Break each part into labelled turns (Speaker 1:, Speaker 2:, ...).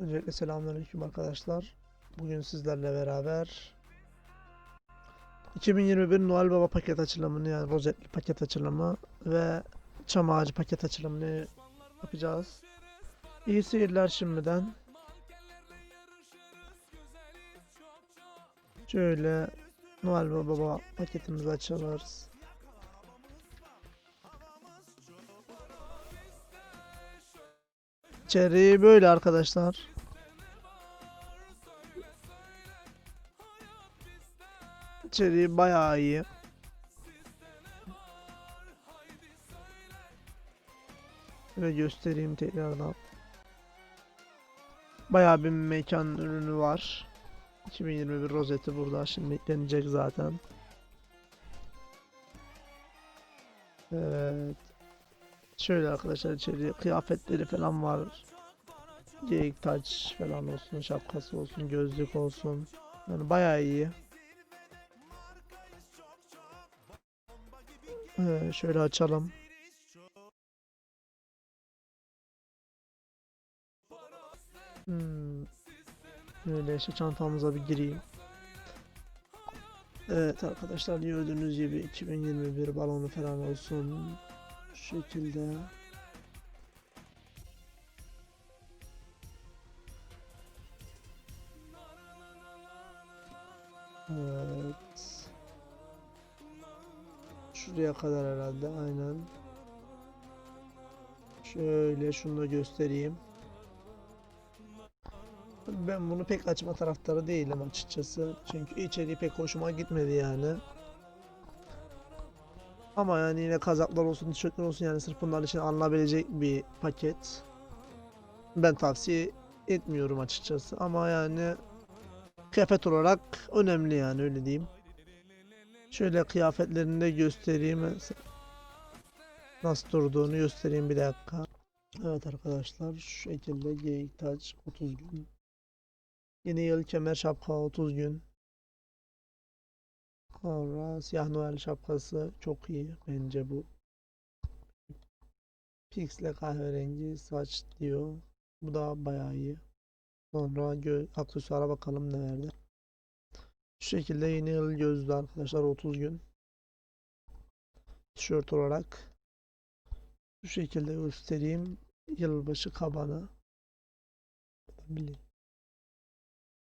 Speaker 1: Öncelikle selamünaleyküm arkadaşlar. Bugün sizlerle beraber 2021 Noel Baba paket açılımını yani rozetli paket açılımı ve çam ağacı paket açılımını yapacağız. İyi seyirler şimdiden. Şöyle Noel Baba paketimizi açıyoruz. İçeriği böyle arkadaşlar. İçeriği bayağı iyi. Ve göstereyim tekrardan. Bayağı bir mekan ürünü var. 2021 rozeti burada şimdi eklenecek zaten. Evet. Şöyle arkadaşlar içeri kıyafetleri falan var. Geyik taç falan olsun, şapkası olsun, gözlük olsun. Yani bayağı iyi. Ee, şöyle açalım. Hmm. Böyle işte çantamıza bir gireyim. Evet arkadaşlar gördüğünüz gibi 2021 balonu falan olsun. Şu şekilde. Evet. Şuraya kadar herhalde aynen. Şöyle şunu da göstereyim. Ben bunu pek açma taraftarı değilim açıkçası. Çünkü içeriği pek hoşuma gitmedi yani. Ama yani yine kazaklar olsun, tişörtler olsun yani sırf bunlar için alınabilecek bir paket. Ben tavsiye etmiyorum açıkçası ama yani kıyafet olarak önemli yani öyle diyeyim. Şöyle kıyafetlerini de göstereyim. Nasıl durduğunu göstereyim bir dakika. Evet arkadaşlar şu şekilde geyik taç 30 gün. Yeni yıl kemer şapka 30 gün. Sonra siyah Noel şapkası çok iyi bence bu. Pixle kahverengi saç diyor. Bu da bayağı iyi. Sonra gö aksesuara bakalım ne verdi. Şu şekilde yeni yıl gözlü arkadaşlar 30 gün. Tişört olarak. Şu şekilde göstereyim. Yılbaşı kabanı. Bileyim.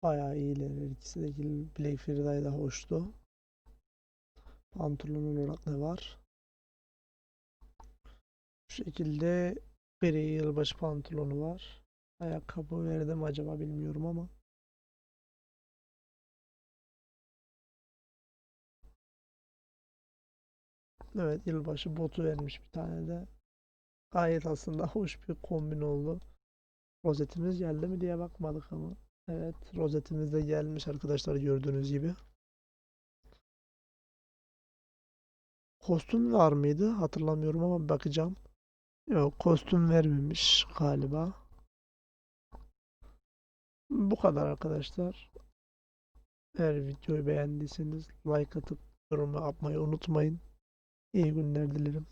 Speaker 1: Bayağı iyiler. İkisi de Black Friday da hoştu. Pantolon olarak ne var? Şu şekilde gri yılbaşı pantolonu var. Ayakkabı verdim acaba bilmiyorum ama. Evet yılbaşı botu vermiş bir tane de. Gayet aslında hoş bir kombin oldu. Rozetimiz geldi mi diye bakmadık ama. Evet rozetimiz de gelmiş arkadaşlar gördüğünüz gibi. Kostüm var mıydı? Hatırlamıyorum ama bakacağım. Yok kostüm vermemiş galiba. Bu kadar arkadaşlar. Eğer videoyu beğendiyseniz like atıp yorum yapmayı unutmayın. İyi günler dilerim.